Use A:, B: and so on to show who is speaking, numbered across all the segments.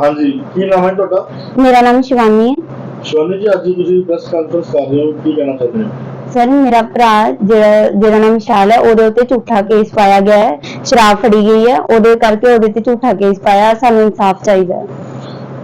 A: ਹਾਂਜੀ ਕੀ ਨਾਮ ਹੈ ਤੁਹਾਡਾ?
B: ਮੇਰਾ ਨਾਮ ਸ਼ਿਵਾਨੀ ਹੈ।
A: ਸ਼ਵਾਨੀ ਜੀ ਅੱਜ ਤੁਸੀਂ ਪ੍ਰੈਸ ਕਾਨਫਰੰਸ ਕਰ ਰਹੇ ਹੋ ਕੀ ਕਹਿਣਾ ਚਾਹੁੰਦੇ ਹੋ?
B: ਸਰ ਮੇਰਾ ਭਰਾ ਜਿਹੜਾ ਜਿਹਦਾ ਨਾਮ ਵਿਸ਼ਾਲ ਹੈ ਉਹਦੇ ਉੱਤੇ ਝੂਠਾ ਕੇਸ ਪਾਇਆ ਗਿਆ ਹੈ। ਸ਼ਰਾਬ ਫੜੀ ਗਈ ਹੈ ਉਹਦੇ ਕਰਕੇ ਉਹਦੇ ਤੇ ਝੂਠਾ ਕੇਸ ਪਾਇਆ ਸਾਨੂੰ ਇਨਸਾਫ ਚਾਹੀਦਾ ਹੈ।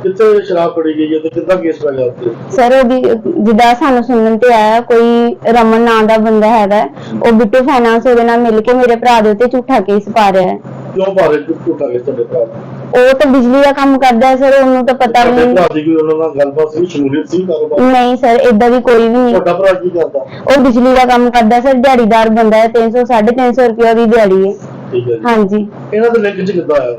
A: ਕਿੱਥੇ ਸ਼ਰਾਬ ਫੜੀ ਗਈ ਹੈ ਤੇ ਕਿੱਦਾਂ ਕੇਸ ਗਿਆ ਉੱਤੇ
B: ਸਰ ਉਹਦੀ ਜਿੱਦਾਂ ਸਾਨੂੰ ਸੁਣਨ ਤੇ ਆਇਆ ਕੋਈ ਰਮਨ ਨਾਂ ਦਾ ਬੰਦਾ ਹੈਗਾ ਹੈ, ਉਹ ਬਿੱਟੂ ਫਾਈਨਾਂਸ ਉਹਦੇ ਨਾਲ ਮਿਲ ਕੇ ਮੇਰੇ ਭਰਾ ਦੇ ਉੱਤੇ ਝੂਠਾ ਕੇਸ ਪਾ ਰਿਹਾ ਹੈ।
A: ਕਿਉਂ ਪਾ ਰਹੇ ਝੂਠਾ ਕੇਸ ਤੁਹਾਡੇ ਭਰਾ?
B: ਉਹ ਤਾਂ ਬਿਜਲੀ ਦਾ ਕੰਮ ਕਰਦਾ ਹੈ ਸਰ ਉਹਨੂੰ ਤਾਂ ਪਤਾ ਵੀ
A: ਤੁਹਾਡੇ
B: ਨਹੀਂ
A: ਭਰਾ ਦੀ ਕੋਈ ਉਹਨਾਂ ਨਾਲ ਗੱਲਬਾਤ ਸੀ ਸ਼ਮੂਲੀਅਤ ਸੀ ਕਾਰੋਬਾਰ
B: ਨਹੀਂ ਸਰ ਇਦਾਂ ਦੀ ਕੋਈ ਵੀ ਨਹੀਂ।
A: ਤੁਹਾਡਾ ਭਰਾ ਕੀ ਕਰਦਾ?
B: ਉਹ ਬਿਜਲੀ ਦਾ ਕੰਮ ਕਰਦਾ ਸਰ ਦਿਹਾੜੀਦਾਰ ਬੰਦਾ ਹੈ 300 350 ਰੁਪਏ ਦੀ ਦਿਹਾੜੀ ਹੈ।
A: ਠੀਕ ਹੈ ਜੀ।
B: ਹਾਂਜੀ।
A: ਇਹਨਾਂ ਦੇ ਲਿੰਕ ਚ ਕਿੱਦਾਂ ਆਇਆ?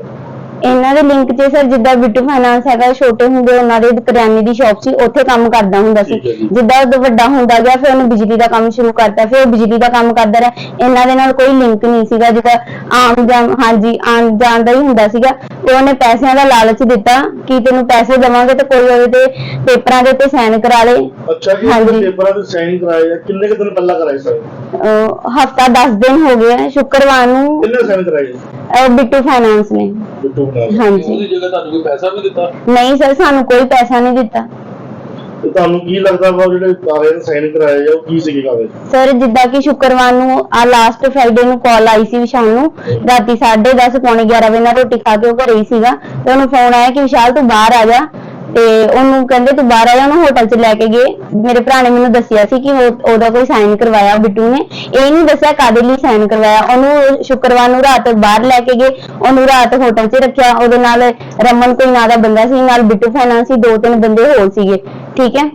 B: ਇਹਨਾਂ ਦੇ ਲਿੰਕ 'ਚ ਸਰ ਜਿੱਦਾਂ ਬਿੱਟੂ ਫਾਈਨਾਂਸ ਹੈਗਾ ਛੋਟੇ ਹੁੰਦੇ ਉਹਨਾਂ ਦੇ ਕਰਿਆਨੇ ਦੀ ਸ਼ਾਪ ਸੀ ਉੱਥੇ ਕੰਮ ਕਰਦਾ ਹੁੰਦਾ ਸੀ।
A: ਠੀਕ ਹੈ ਜੀ।
B: ਜਿੱਦਾਂ ਉਹ ਵੱਡਾ ਹੁੰਦਾ ਗਿਆ ਫਿਰ ਉਹਨੇ ਬਿਜਲੀ ਦਾ ਕੰਮ ਸ਼ੁਰੂ ਕਰਤਾ ਫਿਰ ਉਹ ਬਿਜਲੀ ਦਾ ਕੰਮ ਕਰਦਾ ਰਿਹਾ। ਇਹਨਾਂ ਦੇ ਨਾਲ ਕੋਈ ਲਿੰਕ ਨਹੀਂ ਸੀਗਾ ਜਿੱਦਾਂ ਆਮ ਜਾਮ ਹਾਂਜੀ ਆਮ ਜਾਣ ਦਾ ਹੀ ਹੁੰਦਾ ਸੀਗਾ। ਤੇ ਉਹਨੇ ਪੈਸਿਆਂ ਦਾ ਲਾਲਚ ਦਿੱਤਾ ਕਿ ਤੈਨੂੰ ਪੈਸੇ ਦੇਵਾਂਗੇ ਤੇ ਕੋਈ ਉਹਦੇ ਤੇ ਪੇਪਰਾਂ ਦੇ ਉੱਤੇ ਸਾਈਨ ਕਰਾ ਲੇ।
A: ਅੱਛਾ ਜੀ
B: ਹਾਂਜੀ।
A: ਪੇਪਰਾਂ ਤੇ ਸਾਈਨ ਕਰਾਏ ਆ ਕਿੰਨੇ ਕੁ ਦਿਨ ਪਹਿਲਾਂ ਕਰਾਏ ਸਰ
B: ਹਫਤਾ 10 ਦਿਨ ਹੋ ਗਏ ਆ, ਸ਼ੁੱਕਰਵਾਰ ਨੂੰ
A: ਕਿੰਨੇ ਸਾਈਨ ਕਰਾਏ?
B: ਅਹ, ਬਿੱਟੂ ਫਾਈਨਾਂਸ ਨੇ।
A: ਬਿੱਟੂ ਨਾਲ
B: ਹਾਂਜੀ।
C: ਉਹਦੀ ਜਗ੍ਹਾ ਤੁਹਾਨੂੰ ਕੋਈ ਪੈਸਾ ਵੀ ਦਿੱਤਾ?
B: ਨਹੀਂ ਸਰ ਸਾਨੂੰ ਕੋਈ ਪੈਸਾ ਨਹੀਂ ਦਿੱਤਾ।
A: ਤੇ ਤੁਹਾਨੂੰ ਕੀ ਲੱਗਦਾ ਵਾ ਉਹ ਜਿਹੜੇ ਕਾਗਜ਼ ਤੇ ਸਾਈਨ ਕਰਾਏ ਆ ਉਹ ਕੀ ਸੀਗੇ ਕਾਗਜ਼?
B: ਸਰ ਜਿੱਦਾਂ ਕਿ ਸ਼ੁੱਕਰਵਾਰ ਨੂੰ ਆ ਲਾਸਟ ਫਰਾਈਡੇ ਨੂੰ ਕਾਲ ਆਈ ਸੀ ਵਿਸ਼ਾਲ ਨੂੰ। ਰਾਤੀ 10:30 ਪੌਣੇ 11 ਵਜੇ ਨਾਲ ਰੋਟੀ ਖਾ ਕੇ ਉਹ ਘਰੇ ਹੀ ਸੀਗਾ। ਤੇ ਉਹਨੂੰ ਫੋਨ ਆਇਆ ਕਿ ਵਿਸ਼ਾਲ ਤੂੰ ਬਾਹਰ ਆ ਜਾ। ਤੇ ਉਹਨੂੰ ਕਹਿੰਦੇ ਤੂੰ ਬਾਹਰ ਆਇਆ ਉਹਨੂੰ ਹੋਟਲ 'ਚ ਲੈ ਕੇ ਗਏ। ਮੇਰੇ ਭਰਾ ਨੇ ਮੈਨੂੰ ਦੱਸਿਆ ਸੀ ਕਿ ਉਹ- ਉਹਦਾ ਕੋਈ ਸਾਈਨ ਕਰਵਾਇਆ, ਬਿੱਟੂ ਨੇ। ਇਹ ਨਹੀਂ ਦੱਸਿਆ ਕਾਦੇ ਲਈ ਸਾਈਨ ਕਰਵਾਇਆ। ਉਹਨੂੰ ਸ਼ੁੱਕਰਵਾਰ ਨੂੰ ਰਾਤ ਬਾਹਰ ਲੈ ਕੇ ਗਏ। ਉਹਨੂੰ ਰਾਤ ਹੋਟਲ 'ਚ ਰੱਖਿਆ। ਉਹਦੇ ਨਾਲ ਰਮਨ ਕੋਈ ਨਾਂ ਦਾ ਬੰਦਾ ਸੀ, ਨਾਲ ਬਿੱਟੂ ਫੈਨਾ ਸੀ। ਦੋ ਤਿੰਨ ਬੰਦੇ ਹੋਰ ਸੀਗੇ। ਠੀਕ ਹੈ?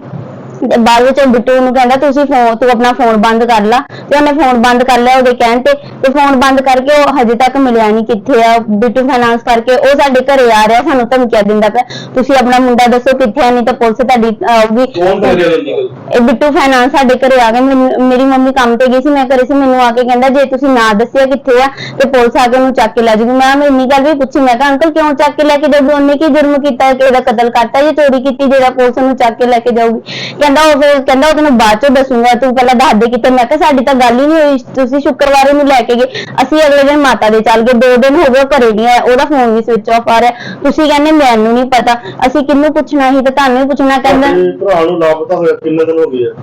B: ਬਾਅਦ ਵਿੱਚ ਉਹ ਬਿੱਟੂ ਨੂੰ ਕਹਿੰਦਾ ਤੁਸੀਂ ਫੋਨ ਤੂੰ ਆਪਣਾ ਫੋਨ ਬੰਦ ਕਰ ਲਾ। ਤੇ ਉਹਨੇ ਫੋਨ ਬੰਦ ਕਰ ਲਿਆ ਉਹਦੇ ਕਹਿਣ ਤੇ ਤੇ ਫੋਨ ਬੰਦ ਕਰਕੇ ਉਹ ਹਜੇ ਤੱਕ ਮਿਲਿਆ ਨਹੀਂ ਕਿੱਥੇ ਆ। ਬਿੱਟੂ ਫਾਈਨਾਂਸ ਕਰਕੇ ਉਹ ਸਾਡੇ ਘਰੇ ਆ ਰਿਹਾ ਸਾਨੂੰ ਧਮਕੀਆਂ ਦਿੰਦਾ ਪਿਆ ਤੁਸੀਂ ਆਪਣਾ ਮੁੰਡਾ ਦੱਸੋ ਕਿੱਥੇ ਆ ਨਹੀਂ ਤਾਂ ਪੁਲਿਸ ਤੁਹਾਡੀ ਆਊਗੀ
A: ਕੌਣ ਕਰ ਰਿਹਾ ਜੀ
B: ਇਹ ਬਿੱਟੂ ਫਾਈਨਾਂਸ ਸਾਡੇ ਘਰੇ ਆ ਗਿਆ। ਮੈਨੂੰ- ਮੇਰੀ ਮੰਮੀ ਕੰਮ ਤੇ ਗਈ ਸੀ ਮੈਂ ਘਰੇ ਸੀ ਮੈਨੂੰ ਆ ਕੇ ਕਹਿੰਦਾ ਜੇ ਤੁਸੀਂ ਨਾ ਦੱਸਿਆ ਕਿੱਥੇ ਆ ਤੇ ਪੁਲਿਸ ਆ ਕੇ ਉਹਨੂੰ ਚੱਕ ਕੇ ਲੈ ਜਾਊਗੀ ਮੈਂ ਮੈਂ ਇੰਨੀ ਗੱਲ ਵੀ ਪੁੱਛੀ ਮੈਂ ਕਿਹਾ ਅੰਕਲ ਕਿਉਂ ਚੱਕ ਕੇ ਲੈ ਕੇ ਜਾਊਗੀ? ਉਹਨੇ ਕੀ ਜੁਰਮ ਕੀਤਾ ਕਿ ਇਹਦਾ ਕਤਲ ਕਰਤਾ ਜਾਂ ਚੋਰੀ ਕੀਤੀ ਜਿਹੜਾ ਪੁਲਿਸ ਉਹਨੂੰ ਚੱਕ ਕੇ ਲੈ ਕੇ ਜਾਊਗੀ। ਕਹਿੰਦਾ ਉਹ ਫਿਰ ਕਹਿੰਦਾ ਉਹ ਤੈਨੂੰ ਬਾਅਦ ਚੋਂ ਦੱਸੂਗਾ, ਤੂੰ ਪਹਿਲਾਂ ਦੱਸ ਦੇ ਕਿਤੇ। ਮੈਂ ਕਿਹਾ ਸਾਡੀ ਤਾਂ ਗੱਲ ਹੀ ਨਹੀਂ ਹੋਈ, ਤੁਸੀਂ ਸ਼ੁੱਕਰਵਾਰ ਨੂੰ ਲੈ ਕੇ ਗਏ। ਅਸੀਂ ਅਗਲੇ ਦਿਨ ਮਾਤਾ ਦੇ ਚੱਲ ਗਏ, ਦੋ ਦਿਨ ਹੋ ਗਏ ਉਹ ਘਰੇ ਨਹੀਂ ਆਇਆ ਉਹਦਾ ਫੋਨ ਵੀ ਸਵਿਚ ਆਫ ਆ ਰਿਹਾ। ਤੁਸੀਂ ਕਹਿੰਦੇ ਮੈਨੂੰ ਨਹੀਂ ਪਤਾ, ਅਸੀਂ ਕਿਹਨੂੰ ਪੁੱਛਣਾ ਸੀ ਤੇ ਤੁਹਾਨੂੰ ਹੀ ਪੁੱਛਣਾ, ਕਹਿੰਦਾ
A: ਭਰਾ ਨੂੰ ਲਾਪਤਾ ਹੋਇਆ, ਕਿੰਨੇ ਦਿਨ ਹੋ ਗਏ ਆ।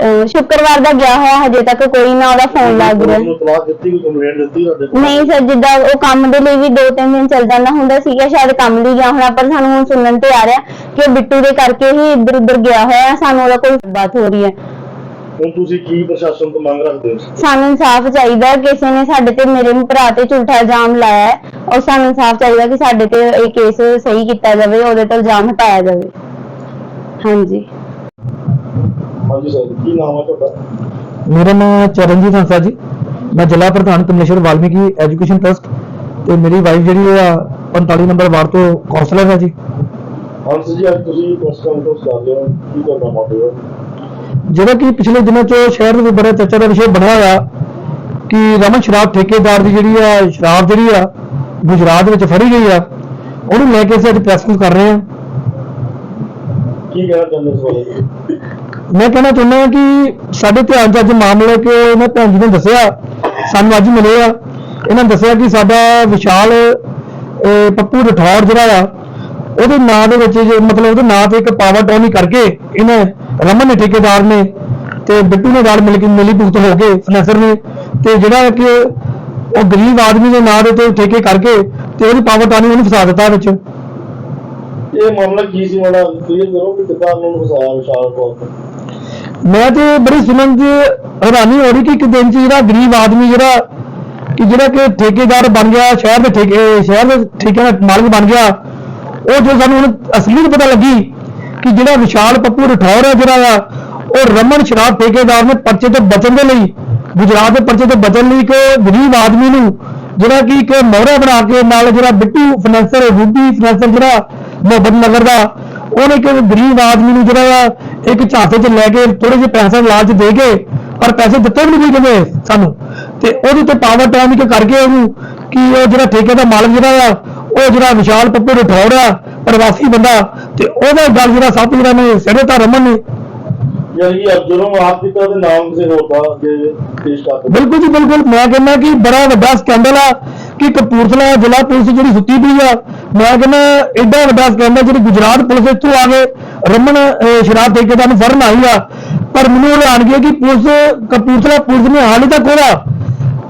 B: ਅਹ ਸ਼ੁੱਕਰਵਾਰ ਦਾ ਗਿਆ ਹੋਇਆ ਹਜੇ ਤੱਕ ਕੋਈ ਨਾ ਉਹਦਾ ਫੋਨ ਲੱਗ ਰਿਹਾ।
A: ਉਹਨੂੰ ਤਲਾਕ ਦਿੱਤੀ ਕੋਈ ਕੰਪਲੇਂਟ ਦਿੱਤੀ ਤੁਹਾਡੇ ਕੋਲ?
B: ਨਹੀਂ ਸਰ ਜਿੱਦਾਂ ਉਹ ਕੰਮ ਦੇ ਲਈ ਵੀ ਦੋ ਤਿੰਨ ਦਿਨ ਚੱਲ ਜਾਂਦਾ ਹੁੰਦਾ ਸੀਗਾ ਸ਼ਾਇਦ ਕੰਮ ਲਈ ਗਿਆ ਹੋਣਾ ਪਰ ਸਾਨੂੰ ਹੁਣ ਸੁਣਨ ਤੇ ਆ ਰਿਹਾ ਕਿ ਬਿੱਟੂ ਦੇ ਕਰਕੇ ਹੀ ਇੱਧਰ ਉੱਧਰ ਗਿਆ ਹੋਇਆ ਸਾਨੂੰ ਉਹਦਾ ਕੋਈ ਬਾਤ ਹੋ ਰਹੀ ਹੈ।
A: ਹੁਣ ਤੁਸੀਂ ਕੀ ਪ੍ਰਸ਼ਾਸਨ ਤੋਂ ਮੰਗ ਰੱਖਦੇ ਹੋ?
B: ਸਾਨੂੰ ਇਨਸਾਫ ਚਾਹੀਦਾ ਹੈ, ਕਿਸੇ ਨੇ ਸਾਡੇ ਤੇ ਮੇਰੇ ਭਰਾ ਤੇ ਝੂਠਾ ਇਲਜ਼ਾਮ ਲਾਇਆ ਹੈ ਔਰ ਸਾਨੂੰ ਇਨਸਾਫ ਚਾਹੀਦਾ ਕਿ ਸਾਡੇ ਤੇ ਇਹ ਕੇਸ ਸਹੀ ਕੀਤਾ ਜਾਵੇ ਉਹਦੇ ਤੋਂ ਇਲਜ਼ਾਮ ਹਟਾਇਆ ਜਾਵੇ। ਹਾਂਜੀ।
A: ਹਾਂਜੀ ਸਰ ਕੀ ਨਾਮ ਹੈ ਤੁਹਾਡਾ?
D: ਮੇਰਾ ਨਾਮ ਚਰਨਜੀਤ ਹੰਸਾ ਜੀ। ਮੈਂ ਜ਼ਿਲ੍ਹਾ ਪ੍ਰਧਾਨ ਕਮਲੇਸ਼ਵਰ ਵਾਲਮੀਕੀ ਐਜੂਕੇਸ਼ਨ ਟਰਸਟ ਤੇ ਮੇਰੀ ਵਾਈਫ ਜਿਹੜੀ ਆ 45 ਨੰਬਰ ਵਾਰਡ ਤੋਂ ਕਾਉਂਸਲਰ ਹੈ ਜੀ।
A: ਹੰਸ ਜੀ ਅੱਜ ਤੁਸੀਂ ਪ੍ਰੈਸ ਕਾਨਫਰੰਸ ਕਰ ਰਹੇ ਹੋ। ਕੀ ਮੋਟਿਵ ਹੈ?
D: ਜਿਹੜਾ ਕਿ ਪਿਛਲੇ ਦਿਨਾਂ 'ਚ ਸ਼ਹਿਰ ਦੇ ਵਿੱਚ ਬੜਾ ਚਰਚਾ ਦਾ ਵਿਸ਼ੇ ਬਣਿਆ ਹੋਇਆ ਕਿ ਰਮਨ ਸ਼ਰਾਬ ਠੇਕੇਦਾਰ ਦੀ ਜਿਹੜੀ ਆ ਸ਼ਰਾਬ ਜਿਹੜੀ ਆ ਗੁਜਰਾਤ ਵਿੱਚ ਫੜੀ ਗਈ ਆ ਉਹਨੂੰ ਲੈ ਕੇ ਅਸੀਂ ਅੱਜ ਪ੍ਰੈਸ ਕਰ ਰਹੇ ਹਾਂ।
A: ਕੀ ਕਹਿਣਾ ਚਾਹੁੰਦੇ ਹੋ ਇਸ ਬਾਰੇ?
D: ਮੈਂ ਕਹਿਣਾ ਚਾਹੁੰਦਾ ਕਿ ਸਾਡੇ ਧਿਆਨ 'ਚ ਅੱਜ ਮਾਮਲੇ ਕਿ ਇਹਨਾਂ ਭੈਣ ਜੀ ਨੇ ਦੱਸਿਆ, ਸਾਨੂੰ ਅੱਜ ਮਿਲੇ ਆ ਇਹਨਾਂ ਨੇ ਦੱਸਿਆ ਕਿ ਸਾਡਾ ਵਿਸ਼ਾਲ ਪੱਪੂ ਰਠੌਰ ਜਿਹੜਾ ਆ ਉਹਦੇ ਨਾਂ ਦੇ ਵਿੱਚ ਜੇ ਮਤਲਬ ਉਹਦੇ ਨਾਂ ਤੇ ਇੱਕ ਪਾਵਰ ਟੋਨੀ ਕਰਕੇ ਇਹਨੇ ਰਮਨ ਨੇ ਠੇਕੇਦਾਰ ਨੇ ਤੇ ਬਿੱਟੂ ਨੇ ਨਾਲ ਮਿਲ ਕੇ ਮਿਲੀ ਭੁਗਤ ਹੋ ਕੇ ਫਨੈਸਰ ਨੇ ਤੇ ਜਿਹੜਾ ਕਿ ਉਹ ਗਰੀਬ ਆਦਮੀ ਦੇ ਨਾਂ ਦੇ ਤੇ ਠੇਕੇ ਕਰਕੇ ਤੇ ਉਹਦੀ ਪਾਵਰ ਟੋਨੀ ਉਹਨੂੰ ਫਸਾ ਦਿੱਤਾ ਵਿੱਚ।
A: ਇਹ ਮਾਮਲਾ ਕੀ ਸੀ? ਮਾੜਾ ਕਲੀਅਰ ਕਰੋ ਕਿ ਕਿੱਦਾਂ ਉਹਨਾਂ ਫਸਾਇਆ ਵਿਸ਼ਾਲ ਕੌਰ
D: ਮੈਂ ਤੇ ਬੜੀ ਸੁਣਨ ਚ ਹੈਰਾਨੀ ਹੋ ਰਹੀ ਕਿ ਇੱਕ ਦਿਨ ਚ ਜਿਹੜਾ ਗਰੀਬ ਆਦਮੀ ਜਿਹੜਾ ਕਿ ਜਿਹੜਾ ਕਿ ਠੇਕੇਦਾਰ ਬਣ ਗਿਆ, ਸ਼ਹਿਰ ਦੇ ਠੇਕੇ, ਸ਼ਹਿਰ ਦੇ ਠੇਕੇ ਦਾ ਮਾਲਕ ਬਣ ਗਿਆ, ਉਹ ਜੋ ਸਾਨੂੰ ਹੁਣ ਅਸਲੀ ਪਤਾ ਲੱਗੀ ਕਿ ਜਿਹੜਾ ਵਿਸ਼ਾਲ ਪੱਪੂ ਰਠੌਰ ਹੈ ਜਿਹੜਾ ਆ, ਉਹ ਰਮਨ ਸ਼ਰਾਬ ਠੇਕੇਦਾਰ ਨੇ ਪਰਚੇ ਤੋਂ ਬਚਣ ਦੇ ਲਈ, ਗੁਜਰਾਤ ਦੇ ਪਰਚੇ ਤੋਂ ਬਚਣ ਲਈ ਇੱਕ ਗਰੀਬ ਆਦਮੀ ਨੂੰ ਜਿਹੜਾ ਕਿ ਇੱਕ ਮੋਹਰਾ ਬਣਾ ਕੇ ਨਾਲ ਜਿਹੜਾ ਬਿੱਟੂ ਫਾਈਨੈਂਸਰ ਰੂਬੀ ਫਾਈਨੈਂਸਰ ਜਿਹੜਾ ਮੁਹੱਬਤ ਨਗਰ ਦਾ ਉਹਨੇ ਕਿ ਗਰੀਬ ਆਦਮੀ ਨੂੰ ਜਿਹੜਾ ਆ ਇੱਕ ਝਾਂਸੇ 'ਚ ਲੈ ਕੇ ਥੋੜੇ ਜਿਹੇ ਪੈਸੇ ਲਾਲਚ ਦੇ ਕੇ ਪਰ ਪੈਸੇ ਦਿੱਤੇ ਵੀ ਨਹੀਂ ਕਿਵੇਂ ਸਾਨੂੰ। ਤੇ ਉਹਦੇ ਤੇ ਪਾਵਰ ਟਾਈਮ ਕਰਕੇ ਉਹਨੂੰ ਕਿ ਉਹ ਜਿਹੜਾ ਠੇਕੇ ਦਾ ਮਾਲਕ ਜਿਹੜਾ ਆ ਉਹ ਜਿਹੜਾ ਵਿਸ਼ਾਲ ਪੱਪੂ ਰਠੌੜ ਆ, ਪ੍ਰਵਾਸੀ ਬੰਦਾ, ਤੇ ਉਹਦਾ ਗੱਲ ਜਿਹੜਾ ਸਭ ਜਿਹੜਾ ਨੇ ਸਿਰੇ ਤਾਂ ਰਮਨ ਨੇ
A: ਯਾਨੀ ਕਿ ਜੁਰਮ ਆਪ ਕੀਤਾ ਤੇ ਨਾਮ ਕਿਸੇ ਹੋਰ ਦਾ ਜੇ ਪੇਸ਼ ਕਰ ਦਿੱਤਾ।
D: ਬਿਲਕੁਲ ਜੀ, ਬਿਲਕੁਲ। ਮੈਂ ਕਹਿੰਦਾ ਕਿ ਬੜਾ ਵੱਡਾ ਸਕੈਂਡਲ ਆ ਕਿ ਕਪੂਰਥਲਾ ਜ਼ਿਲ੍ਹਾ ਪੁਲਿਸ ਜਿਹੜੀ ਸੁੱਤੀ ਪਈ ਆ। ਮੈਂ ਕਹਿੰਦਾ ਐਡਾ ਵੱਡਾ ਸਕੈਂਡਲ ਜਿਹੜੀ ਗੁਜਰਾਤ ਪੁਲਿਸ ਇੱਥੋਂ ਆ ਕੇ ਰਮਨ ਸ਼ਰਾਬ ਠੇਕੇਦਾਰ ਨੂੰ ਫੜਨ ਆਈ ਆ। ਪਰ ਮੈਨੂੰ ਹੈਰਾਨਗੀ ਹੈ ਕਿ ਪੁਲਿਸ, ਕਪੂਰਥਲਾ ਪੁਲਿਸ ਨੇ ਹਾਲੇ ਤੱਕ ਉਹਦਾ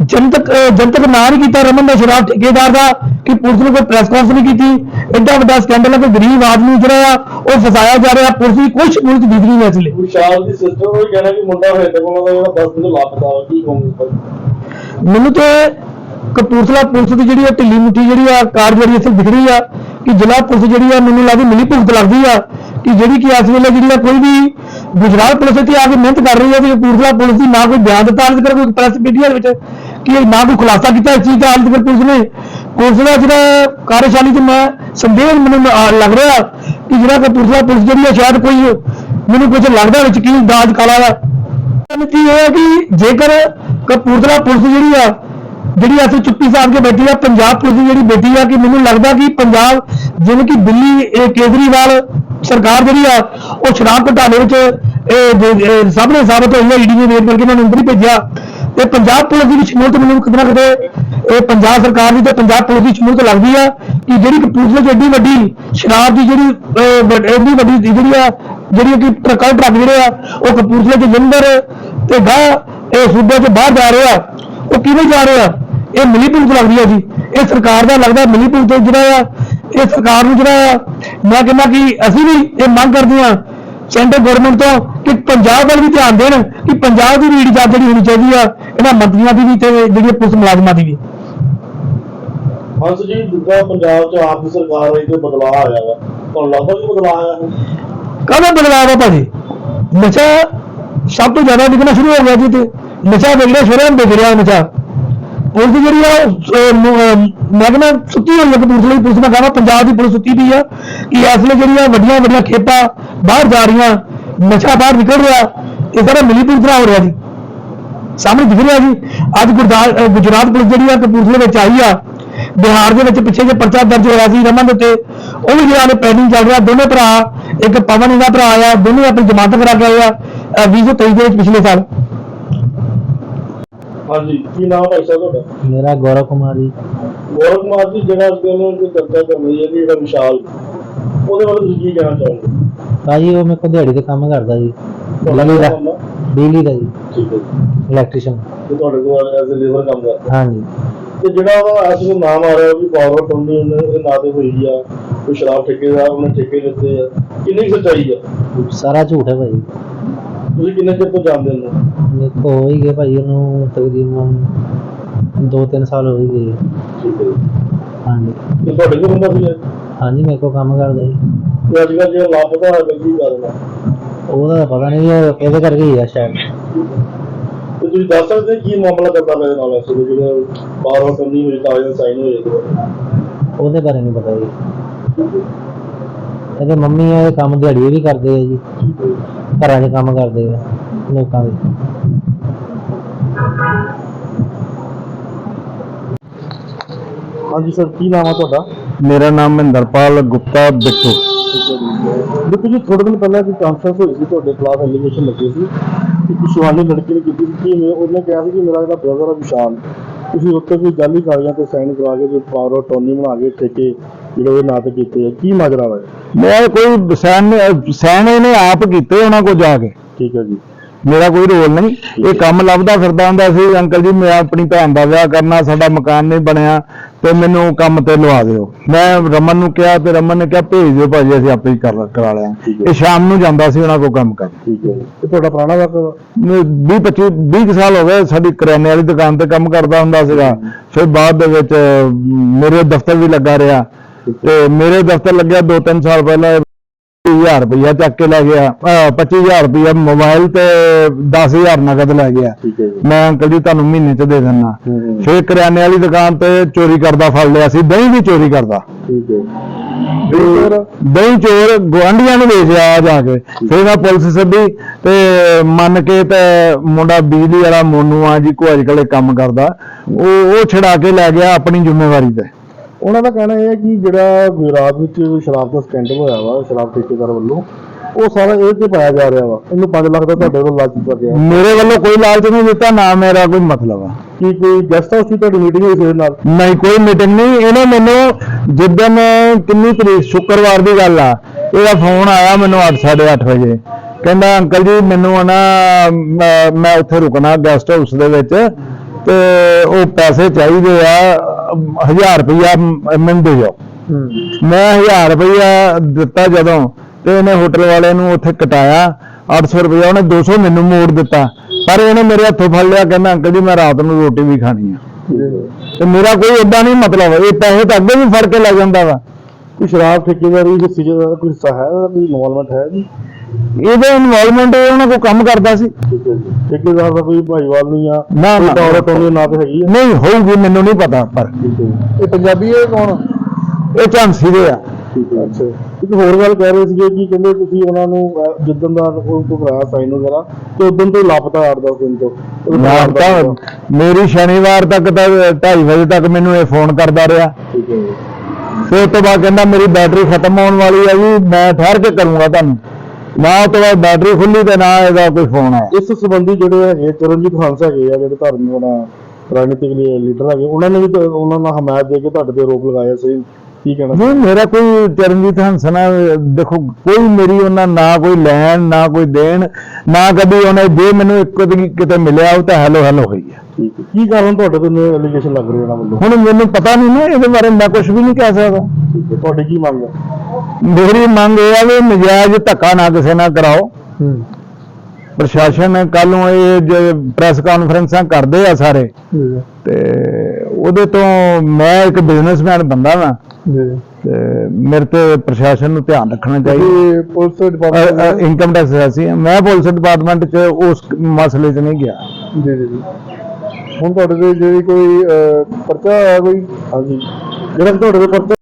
D: ਜਨਤਕ ਜਨਤਕ ਨਾਂ ਨਹੀਂ ਕੀਤਾ ਰਮਨ ਦਾ ਸ਼ਰਾਬ ਠੇਕੇਦਾਰ ਦਾ ਕਿ ਪੁਲਿਸ ਨੇ ਕੋਈ ਪ੍ਰੈਸ ਕਾਨਫਰੰਸ ਨਹੀਂ ਕੀਤੀ। ਐਡਾ ਵੱਡਾ ਸਕੈਂਡਲ ਹੈ ਕਿ ਗਰੀਬ ਆਦਮੀ ਜਿਹੜਾ ਆ ਉਹ ਫਸਾਇਆ ਜਾ ਰਿਹਾ। ਪੁਲਿਸ ਦੀ ਕੋਈ ਸ਼ਮੂਲੀਅਤ ਦਿਖ ਨਹੀਂ ਇਸ ਲਈ।
A: ਵਿਸ਼ਾਲ ਦੀ ਸਿਸਟਰ ਉਹ ਕਹਿਣਾ ਕਿ ਮੁੰਡਾ ਹੋਏ ਤੇ ਕੋਲ ਦਾ ਜਿਹੜਾ ਬਸ ਤੋਂ ਲਾਪਤਾ ਵਾ ਕੀ ਕਹੋਗੇ ਇਸ ਬਾਰੇ?
D: ਮੈਨੂੰ ਤੇ ਕਪੂਰਥਲਾ ਪੁਲਿਸ ਦੀ ਜਿਹੜੀ ਆ ਢਿੱਲੀ ਮਿੱਠੀ ਜਿਹੜੀ ਆ ਕਾਰਗੁਜ਼ਾਰੀ ਇੱਥੇ ਦਿਖ ਰਹੀ ਆ ਕਿ ਜ਼ਿਲ੍ਹਾ ਪੁਲਿਸ ਜਿਹੜੀ ਆ ਮੈਨੂੰ ਲੱਗਦੀ ਮਿਲੀ ਭੁਗਤ ਲੱਗਦੀ ਆ ਕਿ ਜਿਹੜੀ ਕਿ ਇਸ ਵੇਲੇ ਜਿਹੜੀ ਆ ਕੋਈ ਵੀ ਗੁਜਰਾਤ ਪੁਲਿਸ ਇੱਥੇ ਆ ਕੇ ਮਿਹਨਤ ਕਰ ਰਹੀ ਹੈ ਤੇ ਕਪੂਰਥਲਾ ਪੁਲਿਸ ਦੀ ਨਾ ਕੋਈ ਬਿਆਨ ਦਿੱਤਾ ਅੱਜ ਤੱਕ ਕੋਈ ਪ੍ਰੈਸ ਮੀਡੀਆ ਦੇ ਵਿੱਚ ਕਿ ਨਾ ਕੋਈ ਖੁਲਾਸਾ ਕੀਤਾ ਇਸ ਚੀਜ਼ ਦਾ ਹਾਲੇ ਤੱਕ ਪੁਲਿਸ ਨੇ ਪੁਲਿਸ ਦਾ ਜਿਹੜਾ ਕਾਰਜਸ਼ਾਲੀ ਤੇ ਮੈਂ ਸੰਦੇਹ ਮੈਨੂੰ ਲੱਗ ਰਿਹਾ ਕਿ ਜਿਹੜਾ ਕਪੂਰਥਲਾ ਪੁਲਿਸ ਜਿਹੜੀ ਆ ਸ਼ਾਇਦ ਕੋਈ ਮੈਨੂੰ ਕੁਝ ਲੱਗਦਾ ਵਿੱਚ ਕੀ ਦਾਜ ਕਾਲਾ ਦਾ ਗੱਲ ਕੀ ਹੈ ਕਿ ਜੇਕਰ ਕਪੂਰਥਲਾ ਪੁਲਿਸ ਜਿਹੜੀ ਆ ਜਿਹੜੀ ਅਸੀਂ ਚੁੱਪੀ ਸਾਹਿਬ ਕੇ ਬੈਠੀ ਆ ਪੰਜਾਬ ਪੁਲਿਸ ਦੀ ਜਿਹੜੀ ਬੈਠੀ ਆ ਕਿ ਮੈਨੂੰ ਲੱਗਦਾ ਕਿ ਪੰਜਾਬ ਜਿਵੇਂ ਕਿ ਦਿੱਲੀ ਇਹ ਕੇਜਰੀਵਾਲ ਸਰਕਾਰ ਜਿਹੜੀ ਆ ਉਹ ਸ਼ਰਾਬ ਘਟਾਲੇ ਵਿੱਚ ਇਹ ਦੇ- ਇਹ ਸਾਹਮਣੇ ਸਾਬਤ ਹੋਈ ਹੈ ਈਡੀ ਨੇ ਵੇਟ ਕਰਕੇ ਇਹਨਾਂ ਨੂੰ ਅੰਦਰ ਹੀ ਭੇਜਿਆ। ਤੇ ਪੰਜਾਬ ਪੁਲਿਸ ਦੀ ਵੀ ਸ਼ਮੂਲੀਅਤ ਮੈਨੂੰ ਕਿਤੇ ਨਾ ਕਿਤੇ ਇਹ ਪੰਜਾਬ ਸਰਕਾਰ ਦੀ ਤੇ ਪੰਜਾਬ ਪੁਲਿਸ ਦੀ ਸ਼ਮੂਲਤ ਲੱਗਦੀ ਆ ਕਿ ਜਿਹੜੀ ਕਪੂਰਥਲੇ 'ਚ ਐਡੀ ਵੱਡੀ ਸ਼ਰਾਬ ਦੀ ਜਿਹੜੀ ਅਹ, ਵੱਡੀ ਜਿਹੜੀ ਆ ਜਿਹੜੀ ਕਿ ਟਰੱਕਾਂ ਟਰੱਕ ਜਿਹੜੇ ਆ ਉਹ ਕਪੂਰਥਲੇ 'ਚ ਜਲੰਧਰ ਤੇ ਗਾਹ ਇਹ ਸੂਬੇ 'ਚ ਬਾਹਰ ਜਾ ਰਹੇ ਆ। ਉਹ ਕਿਵੇਂ ਜਾ ਰਹੇ? ਆ ਇਹ ਮਿਲੀ ਭੁਗਤ ਲੱਗਦੀ ਆ ਜੀ। ਇਹ ਸਰਕਾਰ ਦਾ ਲੱਗਦਾ ਮਿਲੀ ਭੁਗਤ ਜਿਹੜਾ ਆ ਇਹ ਸਰਕਾਰ ਨੂੰ ਜਿਹੜਾ ਆ ਮੈਂ ਕਹਿੰਦਾ ਕਿ ਅਸੀਂ ਵੀ ਇਹ ਮੰਗ ਕਰਦੇ ਆ ਸੈਂਟਰ ਗਵਰਨਮੈਂਟ ਤੋਂ ਕਿ ਪੰਜਾਬ ਵੱਲ ਵੀ ਧਿਆਨ ਦੇਣ ਕਿ ਪੰਜਾਬ ਦੀ ਰੀਡ ਜਾਂਚ ਜਿਹੜੀ ਹੋਣੀ ਚਾਹੀਦੀ ਆ ਇਹਨਾਂ ਮੰਤਰੀਆਂ ਦੀ ਵੀ ਤੇ ਜਿਹੜੀ ਪੁਲਿਸ ਮੁਲਾਜ਼ਮਾਂ ਦੀ ਵੀ।
A: ਹੰਸ ਜੀ ਜਿੱਦਾਂ ਪੰਜਾਬ 'ਚ ਆਪ ਦੀ ਸਰਕਾਰ ਆਈ ਤੇ ਬਦਲਾਅ ਆਇਆ ਵਾ। ਤੁਹਾਨੂੰ ਲੱਗਦਾ ਕਿ ਬਦਲਾਅ ਆਇਆ ਹੈ
D: ਕਾਹਦਾ ਬਦਲਾਅ ਆ ਭਾਜੀ? ਨਸ਼ਾ ਸਭ ਤੋਂ ਜ਼ਿਆਦਾ ਵਿਕਣਾ ਸ਼ੁਰੂ ਹੋ ਗਿਆ ਜੀ ਤੇ। ਨਸ਼ਾ ਵਿਕਣਾ ਸ਼ੁਰੂ ਹੋ ਗਿਆ ਨਸ਼ਾ ਪੁਲਿਸ ਦੀ ਜਿਹੜੀ ਆ ਅਹ, ਮ- ਅਹ, ਮੈਂ ਕਹਿੰਦਾ ਸੁੱਤੀ ਹੋਈ ਹੈ ਕਪੂਰਥਲੇ ਦੀ ਪੁਲਿਸ ਮੈਂ ਕਹਾਂ ਪੰਜਾਬ ਦੀ ਪੁਲਿਸ ਸੁੱਤੀ ਪਈ ਆ ਕਿ ਇਸ ਵੇਲੇ ਜਿਹੜੀਆਂ ਵੱਡੀਆਂ ਵੱਡੀਆਂ ਖੇਪਾਂ ਬਾਹਰ ਜਾ ਰਹੀਆਂ ਨਸ਼ਾ ਬਾਹਰ ਨਿਕਲ ਰਿਹਾ ਇਹ ਸਾਰਾ ਮਿਲੀ ਭੁਗਤਣਾ ਹੋ ਰਿਹਾ ਜੀ ਸਾਹਮਣੇ ਦਿਖ ਰਿਹਾ ਜੀ ਅੱਜ ਗੁਰਦਾਸ ਅਹ, ਗੁਜਰਾਤ ਪੁਲਿਸ ਜਿਹੜੀ ਆ ਕਪੂਰਥਲੇ ਵਿੱਚ ਆਈ ਆ ਬਿਹਾਰ ਦੇ ਵਿੱਚ ਪਿੱਛੇ ਜੇ ਪਰਚਾ ਦਰਜ ਹੋਇਆ ਸੀ ਰਮਨ ਦੇ ਉੱਤੇ ਉਹ ਵੀ ਜਿਹੜਾ ਨੇ ਪੈਨਿੰਗ ਚੱਲ ਰਿਹਾ ਦੋਨੇ ਭਰਾ ਇੱਕ ਪਵਨ ਇਹਦਾ ਭਰਾ ਆਇਆ ਦੋਨੇ ਆਪਣੀ ਜ਼ਮਾਨਤ ਕਰਾ ਕੇ ਆਏ ਆ ਅਹ 2023 ਦੇ ਵਿੱਚ ਪਿਛਲੇ ਸਾਲ
A: ਹਾਂਜੀ ਕੀ ਨਾਮ ਹੈ ਸਰ ਤੁਹਾਡਾ?
C: ਮੇਰਾ ਗੌਰਵ ਕੁਮਾਰ ਜੀ।
A: ਗੌਰਵ ਕੁਮਾਰ ਜੀ ਜਿਹੜਾ ਅੱਜ ਕੱਲ੍ਹ ਨੂੰ ਚਰਚਾ ਕਰ ਰਹੀ ਹੈ ਕਿ ਜਿਹੜਾ ਵਿਸ਼ਾਲ। ਉਹਦੇ ਬਾਰੇ ਤੁਸੀਂ ਕੀ ਕਹਿਣਾ ਚਾਹੋਗੇ?
C: ਭਾਜੀ ਉਹ ਮੇਰੇ ਕੋਲ ਦਿਹਾੜੀ ਤੇ ਕੰਮ ਕਰਦਾ ਜੀ। ਬਿਜਲੀ ਦਾ? ਬਿਜਲੀ ਦਾ ਜੀ।
A: ਠੀਕ ਹੈ ਜੀ।
C: ਇਲੈਕਟ੍ਰੀਸ਼ੀਅਨ
A: ਤੇ ਤੁਹਾਡੇ ਕੋਲ ਐਜ਼ ਅ ਲੇਬਰ ਕੰਮ ਕਰਦਾ।
C: ਹਾਂਜੀ।
A: ਤੇ ਜਿਹੜਾ ਉਹਦਾ ਐਸ ਨੂੰ ਨਾਮ ਆ ਰਿਹਾ ਵੀ ਪਾਵਰ ਉਹਨੇ ਉਹਦੇ ਨਾਂ ਤੇ ਹੋਈ ਆ ਕੋਈ ਸ਼ਰਾਬ ਠੇਕੇਦਾਰ ਉਹਨੇ ਠੇਕੇ ਲਿੱਤੇ ਆ। ਕਿੰਨੀ ਕੁ ਸੱਚਾਈ ਆ?
C: ਸਾਰਾ ਝੂਠ ਹੈ ਭਾਜੀ।
A: ਤੁਸੀਂ ਕਿੰਨੇ ਚਿਰ ਤੋਂ ਜਾਣਦੇ ਹੋ
C: ਕੋ ਹੋ ਹੀ ਗਏ ਭਾਜੀ ਉਹਨੂੰ ਤਕਰੀਬਨ 2-3 ਸਾਲ ਹੋ ਹੀ ਗਏ।
A: ਠੀਕ ਹੈ।
C: ਹਾਂਜੀ।
A: ਤੇ ਤੁਹਾਡੇ ਕੋਲ ਹੁੰਦਾ ਸੀ?
C: ਹਾਂਜੀ ਮੇਰੇ ਕੋ ਕੰਮ ਕਰਦਾ ਜੀ।
A: ਤੇ ਅੱਜ ਕੱਲ੍ਹ ਜਿਹੜਾ ਲਾਪਤਾ ਹੋਇਆ ਕੀ ਕਾਰਨ ਆ
C: ਉਹਦਾ ਤਾਂ ਪਤਾ ਨਹੀਂ ਉਹ ਇਹਦੇ ਕਰਕੇ ਹੀ ਆ ਸ਼ਾਇਦ।
A: ਤੇ ਤੁਸੀਂ ਦੱਸ ਸਕਦੇ ਕੀ ਮਾਮਲਾ ਕਰਦਾ ਮੇਰੇ ਨਾਲ ਇਸ ਵੇਲੇ ਜਿਹੜਾ ਪਾਵਰ ਟੋਨੀ ਹੋਈ ਕਾਗਜ਼ ਸਾਈਨ ਹੋਏ ਤੇ
C: ਉਹਦੇ ਬਾਰੇ ਨਹੀਂ ਪਤਾ ਜੀ। ਇਹਦੇ ਮੰਮੀ ਆ ਇਹ ਕੰਮ ਦਿਹਾੜੀ ਵੀ ਕਰਦੇ ਆ ਜੀ। ਘਰਾਂ 'ਚ ਕੰਮ ਕਰਦੇ ਆ ਲੋਕਾਂ ਦੇ।
A: ਹਾਂਜੀ ਸਰ ਕੀ ਨਾਮ ਆ ਤੁਹਾਡਾ?
D: ਮੇਰਾ ਨਾਮ ਮਹਿੰਦਰਪਾਲ ਗੁਪਤਾ ਬਿੱਟੂ।
A: ਦੇਖੋ ਜੀ ਥੋੜੇ ਦਿਨ ਪਹਿਲਾਂ ਇੱਕ ਕਾਨਫਰੰਸ ਹੋਈ ਸੀ ਤੁਹਾਡੇ ਖਿਲਾਫ ਐਲੀਗੇਸ਼ਨ ਲੱਗੇ ਸੀ। ਕਿ ਕੁਸ਼ਵਾਨੀ ਲੜਕੀ ਨੇ ਕੀਤੀ ਸੀ ਕਿ ਮੈਂ ਉਹਨੇ ਕਿਹਾ ਸੀ ਕਿ ਮੇਰਾ ਜਿਹੜਾ ਬ੍ਰਦਰ ਆ ਵਿਸ਼ਾਲ। ਤੁਸੀਂ ਉੱਤੇ ਕੋਈ ਜਾਲੀ ਕਾਗਜ਼ਾਂ ਤੇ ਸਾਈਨ ਕਰਾ ਕੇ ਜੋ ਪਾਵਰ ਟੋਨੀ ਬਣਾ ਕੇ ਠੇਕੇ ਜਿਹੜੇ ਉਹਦੇ ਨਾਂ ਤੇ ਕੀਤੇ ਆ। ਕੀ ਮਾਜਰਾ ਵਾ ਇਹ?
D: ਮੈਂ ਕੋਈ ਸੈਨ ਸੈਨ ਇਹਨੇ ਆਪ ਕੀਤੇ ਉਹਨਾਂ ਕੋਲ ਜਾ ਕੇ।
A: ਠੀਕ ਹੈ ਜੀ।
D: ਮੇਰਾ ਕੋਈ ਰੋਲ ਨਹੀਂ। ਇਹ ਕੰਮ ਲੱਭਦਾ ਫਿਰਦਾ ਹੁੰਦਾ ਸੀ। ਅੰਕਲ ਜੀ ਮੈਂ ਆਪਣੀ ਭੈਣ ਦਾ ਵਿਆਹ ਕਰਨਾ ਸਾਡਾ ਮਕਾਨ ਨਹੀਂ ਬਣਿਆ ਤੇ ਮੈਨੂੰ ਕੰਮ ਤੇ ਲਵਾ ਦਿਓ। ਮੈਂ ਰਮਨ ਨੂੰ ਕਿਹਾ ਤੇ ਰਮਨ ਨੇ ਕਿਹਾ ਭੇਜ ਦਿਓ ਭਾਜੀ ਅਸੀਂ ਆਪੇ ਹੀ ਕਰ ਕਰਾ ਲਿਆ। ਇਹ ਸ਼ਾਮ ਨੂੰ ਜਾਂਦਾ ਸੀ ਉਹਨਾਂ ਕੋਲ ਕੰਮ ਕਰਨ।
A: ਠੀਕ ਹੈ। ਤੇ ਤੁਹਾਡਾ ਪੁਰਾਣਾ ਵਾਕਾ
D: 20 25 20 ਸਾਲ ਹੋ ਗਏ ਸਾਡੀ ਕਰਿਆਨੇ ਵਾਲੀ ਦੁਕਾਨ ਤੇ ਕੰਮ ਕਰਦਾ ਹੁੰਦਾ ਸੀਗਾ। ਫਿਰ ਬਾਅਦ ਦੇ ਵਿੱਚ ਮੇਰੇ ਦਫ਼ਤਰ ਵੀ ਲੱਗਾ ਰਿਹਾ। ਤੇ ਮੇਰੇ ਦਫ਼ਤਰ ਲੱਗਿਆ 2-3 ਸਾਲ ਪਹਿਲਾਂ। 20000 ਰੁਪਇਆ ਚੱਕ ਕੇ ਲੈ ਗਿਆ। ਅਹ 25000 ਰੁਪਇਆ ਮੋਬਾਈਲ ਤੇ 10000 ਨਗਦ ਲੈ ਗਿਆ। ਮੈਂ ਅੰਕਲ ਜੀ ਤੁਹਾਨੂੰ ਮਹੀਨੇ ਚ ਦੇ
A: ਹੂੰ।
D: ਫਿਰ ਕਰਿਆਨੇ ਵਾਲੀ ਦੁਕਾਨ ਤੇ ਚੋਰੀ ਕਰਦਾ ਫੜ ਲਿਆ ਸੀ ਦਹੀਂ ਵੀ ਚੋਰੀ ਕਰਦਾ। ਦਹੀਂ ਚੋਰ? ਗੁਆਂਢੀਆਂ ਨੂੰ ਵੇਚਿਆ ਆ ਜਾ ਕੇ। ਫਿਰ ਮੈਂ ਪੁਲਿਸ ਸੱਦੀ ਤੇ ਮੰਨ ਕੇ ਤੇ ਮੁੰਡਾ ਬਿਜਲੀ ਵਾਲਾ ਮੋਨੂ ਆ ਜੀ ਕੋ ਅੱਜ ਇਹ ਕੰਮ ਕਰਦਾ। ਉਹ ਉਹ ਛਡਾ ਕੇ ਲੈ ਗਿਆ ਆਪਣੀ ਜ਼ਿੰਮੇਵਾਰੀ ਤੇ।
A: ਉਹਨਾਂ ਦਾ ਕਹਿਣਾ ਇਹ ਹੈ ਕਿ ਜਿਹੜਾ ਗੁਜਰਾਤ ਵਿੱਚ ਸ਼ਰਾਬ ਦਾ ਸਕੈਂਡਲ ਹੋਇਆ ਵਾ ਸ਼ਰਾਬ ਠੇਕੇਦਾਰ ਵੱਲੋਂ ਉਹ ਸਾਰਾ ਇਹ ਤੇ ਪਾਇਆ ਜਾ ਰਿਹਾ ਵਾ। ਇਹਨੂੰ 5 ਲੱਖ ਦਾ ਤੁਹਾਡੇ ਵੱਲੋਂ ਲਾਜ ਕੀਤਾ ਗਿਆ।
E: ਮੇਰੇ ਵੱਲੋਂ ਕੋਈ ਲਾਲਚ ਨਹੀਂ ਦਿੱਤਾ ਨਾ ਮੇਰਾ ਕੋਈ ਮਤਲਬ ਆ।
A: ਕੀ ਕੋਈ ਗੈਸਟ ਹਾਊਸ ਦੀ ਤੁਹਾਡੀ ਮੀਟਿੰਗ ਹੋਈ ਸੀ ਨਾਲ?
E: ਨਹੀਂ ਕੋਈ ਮੀਟਿੰਗ ਨਹੀਂ। ਇਹਨੇ ਮੈਨੂੰ ਜਿੱਦਣ ਕਿੰਨੀ ਤਰੀਕ ਸ਼ੁੱਕਰਵਾਰ ਦੀ ਗੱਲ ਆ ਇਹਦਾ ਫੋਨ ਆਇਆ ਮੈਨੂੰ 8:30 ਵਜੇ। ਕਹਿੰਦਾ ਅੰਕਲ ਜੀ ਮੈਨੂੰ ਨਾ ਮੈਂ ਉੱਥੇ ਰੁਕਣਾ ਗੈਸਟ ਹਾਊਸ ਦੇ ਵਿੱਚ। ਤੇ ਉਹ ਪੈਸੇ ਚਾਹੀਦੇ ਆ 1000 ਰੁਪਇਆ ਮੈਨੂੰ ਦੇ ਜਾਓ ਮੈਂ 1000 ਰੁਪਇਆ ਦਿੱਤਾ ਜਦੋਂ ਤੇ ਇਹਨੇ ਹੋਟਲ ਵਾਲੇ ਨੂੰ ਉੱਥੇ ਕਟਾਇਆ। 800 ਰੁਪਇਆ ਉਹਨੇ 200 ਮੈਨੂੰ ਮੋੜ ਦਿੱਤਾ। ਪਰ ਇਹਨੇ ਮੇਰੇ ਹੱਥੋਂ ਫੜ ਲਿਆ ਕਹਿੰਦਾ ਅੰਕਲ ਜੀ ਮੈਂ ਰਾਤ ਨੂੰ ਰੋਟੀ ਵੀ ਖਾਣੀ ਆ। ਤੇ ਮੇਰਾ ਕੋਈ ਏਦਾਂ ਨਹੀਂ ਮਤਲਬ ਇਹ ਪੈਸੇ ਤਾਂ ਅੱਗੇ ਵੀ ਫੜ ਕੇ ਲੈ ਜਾਂਦਾ ਵਾ।
A: ਕੋਈ ਸ਼ਰਾਬ ਠੇਕੇਦਾਰੀ ਹਿੱਸੇ ਦਾ ਕੋਈ ਹਿੱਸਾ ਹੈ ਕੋਈ ਇਨਵੋਲਵਮੈਂਟ ਹੈ ਜੀ?
E: ਇਹਦੇ ਇਨਵੋਲਵਮੈਂਟ ਉਹਨਾਂ ਕੋਲ ਕੰਮ ਕਰਦਾ ਸੀ।
A: ਠੀਕ ਹੈ ਜੀ। ਠੇਕੇਦਾਰ ਦਾ ਕੋਈ ਭਾਈਵਾਲ ਨਹੀਂ ਆ।
E: ਨਾ
A: ਕੋਈ
E: ਨਾ।
A: ਦੌਲਤ ਉਹਦੇ ਨਾਂ ਤੇ ਹੈਗੀ ਆ।
E: ਨਹੀਂ ਹੋਊਗੀ ਮੈਨੂੰ ਨਹੀਂ ਪਤਾ ਪਰ।
A: ਠੀਕ ਹੈ। ਜੀ
E: ਇਹ ਪੰਜਾਬੀ ਇਹ ਕੌਣ? ਇਹ ਝਾਂਸੀ ਦੇ ਆ।
A: ਠੀਕ ਹੈ। ਅੱਛਾ। ਇੱਕ ਹੋਰ ਗੱਲ ਕਹਿ ਰਹੇ ਸੀਗੇ ਕਿ ਕਹਿੰਦੇ ਤੁਸੀਂ ਉਹਨਾਂ ਨੂੰ ਅਹ, ਜਿੱਦਣ ਦਾ ਉਹ ਤੋਂ ਕਰਾਇਆ ਸਾਈਨ ਵਗੈਰਾ ਤੇ ਉਦੋਂ ਤੋਂ ਹੀ ਲਾਪਤਾ 8-10 ਦਿਨ ਤੋਂ। ਉਹਦਾ
E: ਮੈਂ
A: ਪਤਾ
E: ਤਾਂ
A: ਲੱਗਾ।
E: ਮੇਰੀ ਸ਼ਨੀਵਾਰ ਤੱਕ ਤਾਂ 2:30 ਵਜੇ ਤੱਕ ਮੈਨੂੰ ਇਹ ਫੋਨ ਕਰਦਾ ਰਿਹਾ।
A: ਠੀਕ ਹੈ ਜੀ।
E: ਤੇ ਉਸ ਤੋਂ ਬਾਅਦ ਕਹਿੰਦਾ ਮੇਰੀ ਬੈਟਰੀ ਖਤਮ ਹੋਣ ਵਾਲੀ ਹੈ ਜੀ ਮੈਂ ਠਹਿਰ ਕੇ ਕਰੂੰਗਾ ਤੁਹਾਨੂੰ। ਨਾ ਤਾਂ ਤੋਂ ਬੈਟਰੀ ਖੁੱਲੀ ਤੇ ਨਾ ਇਹਦਾ ਕੋਈ ਫੋਨ ਆਇਆ।
A: ਇਸ ਸੰਬੰਧੀ ਜਿਹੜੇ ਹੈਗੇ ਚਰਨਜੀਤ ਹੰਸ ਹੈਗੇ ਆ, ਜਿਹੜੇ ਧਾਰਮਿਕ ਰਾਜਨੀਤਿਕ ਲੀਡਰ ਹੈਗੇ, ਉਹਨਾਂ ਨੇ ਵੀ ਤਾਂ ਉਹਨਾਂ ਨਾਲ ਹਮਾਇਤ ਦੇ ਕੇ ਤੁਹਾਡੇ ਤੇ ਆਰੋਪ ਲਗਾਇਆ ਸੀ। ਕੀ ਕਹਿਣਾ
E: ਨਹੀਂ ਮੇਰਾ ਕੋਈ ਚਰਨਜੀਤ ਹੰਸ ਨਾਲ ਦੇਖੋ ਕੋਈ ਮੇਰੀ ਉਹਨਾਂ ਨਾ ਕੋਈ ਲੈਣ ਨਾ ਕੋਈ ਦੇਣ ਨਾ ਕਦੀ ਉਹਨੇ ਜੇ ਮੈਨੂੰ ਇੱਕ ਵਾਰੀ ਕਿਤੇ ਮਿਲਿਆ ਉਹ ਤਾਂ ਹੈਲੋ ਹੈਲੋ ਹੋਈ ਹੈ
A: ਠੀਕ ਹੈ। ਕੀ ਕਾਰਨ ਤੁਹਾਡੇ ਤੇ ਐਲੀਗੇਸ਼ਨ ਲੱਗ ਰਹੇ ਉਹਨਾਂ ਵੱਲੋਂ?
E: ਹੁਣ ਮੈਨੂੰ ਪਤਾ ਨਹੀਂ ਨਾ ਇਹਦੇ ਬਾਰੇ ਮੈਂ ਕੁਝ ਵੀ ਨਹੀਂ ਕਹਿ ਸਕਦਾ।
A: ਠੀਕ ਹੈ ਤੁਹਾਡੀ ਕੀ ਮੰਗ ਹੈ?
E: ਮੇਰੀ ਮੰਗ ਇਹ ਆ ਵੀ ਨਜਾਇਜ਼ ਧੱਕਾ ਨਾ ਕਿਸੇ ਨਾਲ ਕਰਾਓ। ਪ੍ਰਸ਼ਾਸਨ ਕੱਲ ਨੂੰ ਇਹ ਜੇ ਪ੍ਰੈਸ ਕਾਨਫਰੰਸਾਂ ਕਰਦੇ ਆ ਸਾਰੇ ਤੇ ਉਹਦੇ ਤੋਂ ਮੈਂ ਇੱਕ ਬਿਜ਼ਨਸਮੈਨ ਬੰਦਾ ਵਾਂ। ਤੇ ਮੇਰੇ ਤੇ ਪ੍ਰਸ਼ਾਸਨ ਨੂੰ ਧਿਆਨ ਰੱਖਣਾ ਚਾਹੀਦਾ।
A: ਪੁਲਿਸ
E: ਇਨਕਮ ਟੈਕਸ ਐਸੀ ਹੈ ਮੈਂ ਪੁਲਿਸ ਡਿਪਾਰਟਮੈਂਟ 'ਚ ਉਸ ਮਸਲੇ 'ਚ ਨਹੀਂ ਗਿਆ।
A: ਜੀ ਜੀ ਜੀ। ਹੁਣ ਤੁਹਾਡੇ ਤੇ ਜਿਹੜੀ ਕੋਈ ਅਹ, ਪਰਚਾ ਆਇਆ ਕੋਈ? ਹਾਂਜੀ। ਜਿਹੜਾ ਕਿ ਤੁਹਾਡੇ ਤੇ ਪਰਚਾ